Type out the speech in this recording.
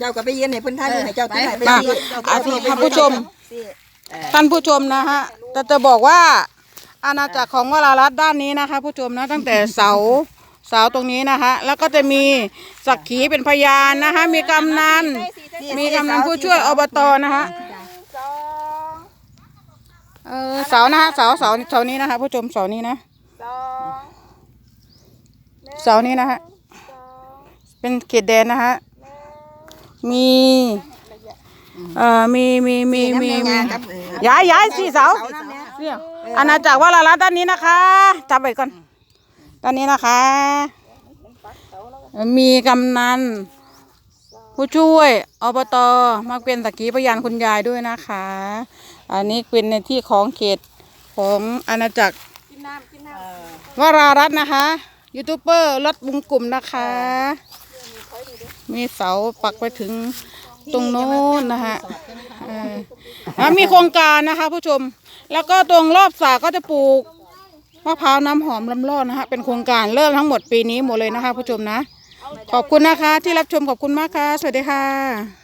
เจ้าก็ไปเย็นให้เพิ่นท่านให้เจ้าที่ไหนไปมาเย็นอะท่านผู้ชม ท่านผู้ชมนะฮะแต่จะบอกว่าอาณาจักรของวรารัตน์ด้านนี้นะคะ ผู้ชมนะตั้งแต่เสาเสาตรงนี้นะคะแล้วก็จะมีสักขีเป็นพยานนะคะ มีกำนันมีกำนันผู้ช่วยอบตนะคะเออเสานะฮะเสาเสาเสานี้นะคะ ผู้ชมเสานี้นะเสานี้นะฮะเป็นเขตแดนนะฮะ มีเอ่อมีมีมีมีมีย้ายย้ายสี่เสาเนี่ยอาณาจักรวรารัตน์ด้านนี้นะคะจับไว้ก่อนด้านนี้นะคะ มีกำนันผู้ช่วยอบตมาเป็นสักขีพยานคุณยายด้วยนะคะ อันนี้เป็นในที่ของเขตของอาณาจักรวรารัตน์นะคะยูทูบเบอร์รถบุงกลุ่มนะคะ มีเสาปักไปถึงตรงโน้นนะคะอ่ามีโครงการนะคะผู้ชม แล้วก็ตรงรอบสาก็จะปลูกมะพร้าวน้ำหอมลำรอดนะคะเป็นโครงการเริ่มทั้งหมดปีนี้หมดเลยนะคะผู้ชมนะ ขอบคุณนะคะที่รับชมขอบคุณมากค่ะ สวัสดีค่ะ